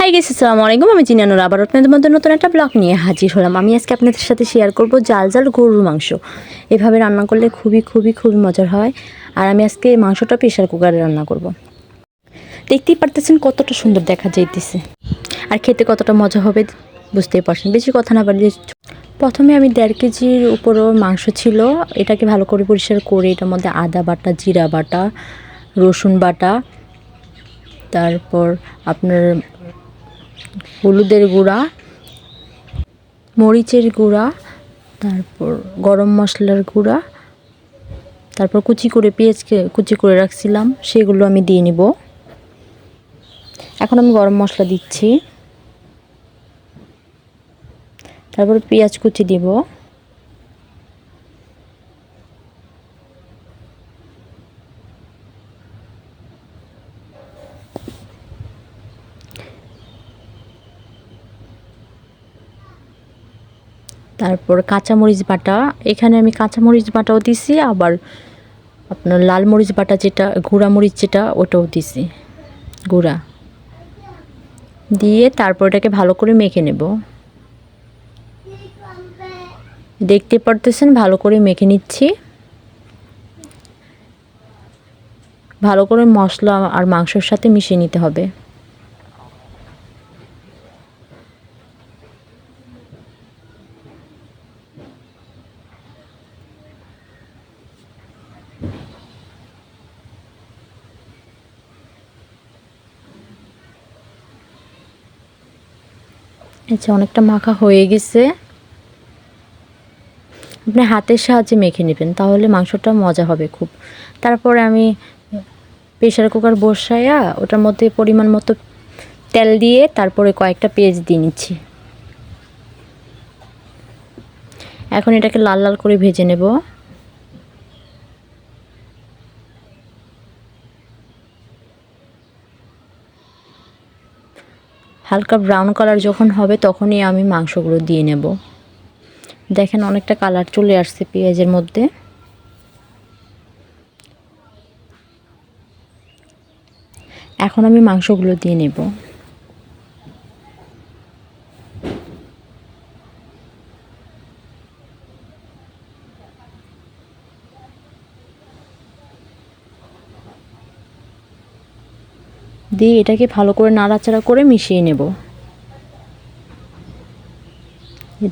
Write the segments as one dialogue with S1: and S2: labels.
S1: High guess আসসালামু আলাইকুম। আমি চিনানুর আবার আপনাদের মধ্যে নতুন একটা ব্লগ নিয়ে হাজির হলাম। আমি আজকে আপনাদের সাথে শেয়ার করব জাল জাল গরুর মাংস। এভাবে রান্না করলে খুবই খুবই খুবই মজার হয়। আর আমি আজকে মাংসটা প্রেশার কুকারে রান্না করব। দেখতেই পারতেছেন কতটা সুন্দর দেখা যাইতেছে। আর খেতে কতটা মজা হবে বুঝতেই পারছেন। বেশি কথা না বাড়িয়ে প্রথমে আমি দেড় কেজির উপরও মাংস ছিল। এটাকে ভালো করে পরিষ্কার করে এটার মধ্যে আদা বাটা, জিরা বাটা, রসুন বাটা, তারপর আপনার হলুদের গুঁড়া, মরিচের গুঁড়া, তারপর গরম মশলার গুঁড়া, তারপর কুচি করে, পেঁয়াজকে কুচি করে রাখছিলাম, সেগুলো আমি দিয়ে নিব। এখন আমি গরম মশলা দিচ্ছি। তারপর পেঁয়াজ কুচি দিব। তারপর কাঁচামরিচ বাটা। এখানে আমি কাঁচামরিচ বাটাও দিছি, আবার আপনার লাল মরিচ বাটা যেটা, গুঁড়া মরিচ যেটা, ওটাও দিছি। গুঁড়া। দিয়ে তারপর এটাকে ভালো করে মেখে নেব। দেখতে পারতেছেন, ভালো করে মেখে নিচ্ছি। ভালো করে মশলা আর মাংসর সাথে মিশিয়ে নিতে হবে। আচ্ছা অনেকটা মাখা হয়ে গেছে। আপনি হাতের সাহায্যে মেখে নেবেন, তাহলে মাংসটা মজা হবে খুব। তারপরে আমি প্রেশার কুকার বসাইয়া ওটার মধ্যে পরিমাণ মতো তেল দিয়ে তারপরে কয়েকটা পেঁয়াজ দিয়ে নিচ্ছি। এখন এটাকে লাল লাল করে ভেজে নেব। হালকা ব্রাউন কালার যখন হবে, তখনই আমি মাংসগুলো দিয়ে নেব। দেখেন অনেকটা কালার চলে আসছে পেঁয়াজের মধ্যে। এখন আমি মাংসগুলো দিয়ে নেব। দিয়ে এটাকে ভালো করে নাড়াচাড়া করে মিশিয়ে নেব।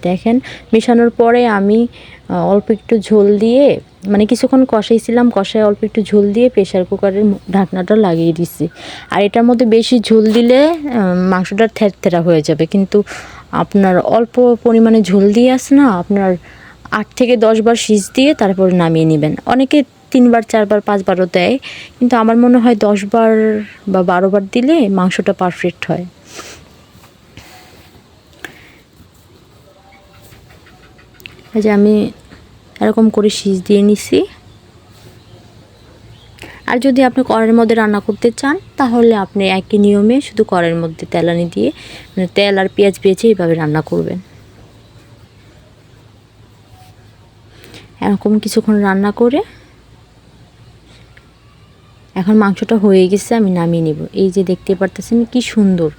S1: দেখেন, মেশানোর পরে আমি অল্প একটু ঝোল দিয়ে মানে কিছুক্ষণ কষাইছিলাম, কষায় অল্প একটু ঝোল দিয়ে প্রেশার কুকারের ঢাকনাটা লাগিয়ে দিচ্ছি আর এটার মধ্যে বেশি ঝোল দিলে মাংসটা থেরথেরা হয়ে যাবে। কিন্তু আপনার অল্প পরিমাণে ঝোল দিয়ে আস না, আপনার আট থেকে দশ বার সিজ দিয়ে তারপর নামিয়ে নেবেন। অনেকে তিনবার, চারবার, পাঁচবারও দেয়। কিন্তু আমার মনে হয় দশবার বা বারোবার দিলে মাংসটা পারফেক্ট হয়। যে আমি এরকম করে সিজ দিয়ে নিছি। আর যদি আপনি কড়ের মধ্যে রান্না করতে চান, তাহলে আপনি একই নিয়মে শুধু কড়ের মধ্যে তেলানি দিয়ে মানে তেল আর পেঁয়াজ পেঁচে এইভাবে রান্না করবেন। এরকম কিছুক্ষণ রান্না করে এখন মাংসটা হয়ে গেছে, আমি নামিয়ে নেব। এই যে দেখতে পারতেছেন কি সুন্দর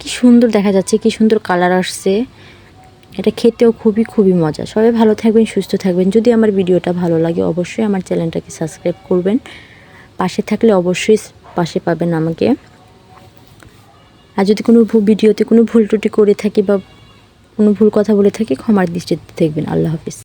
S1: কি সুন্দর দেখা যাচ্ছে, কি সুন্দর কালার আসছে। এটা খেতেও খুবই খুবই মজা। সবাই ভালো থাকবেন, সুস্থ থাকবেন। যদি আমার ভিডিওটা ভালো লাগে, অবশ্যই আমার চ্যানেলটাকে সাবস্ক্রাইব করবেন। পাশে থাকলে অবশ্যই পাশে পাবেন আমাকে। আর যদি কোনো ভিডিওতে কোনো ভুল ত্রুটি করে থাকি বা কোনো ভুল কথা বলে থাকি, ক্ষমার দৃষ্টিতে দেখবেন। আল্লাহ হাফিজ।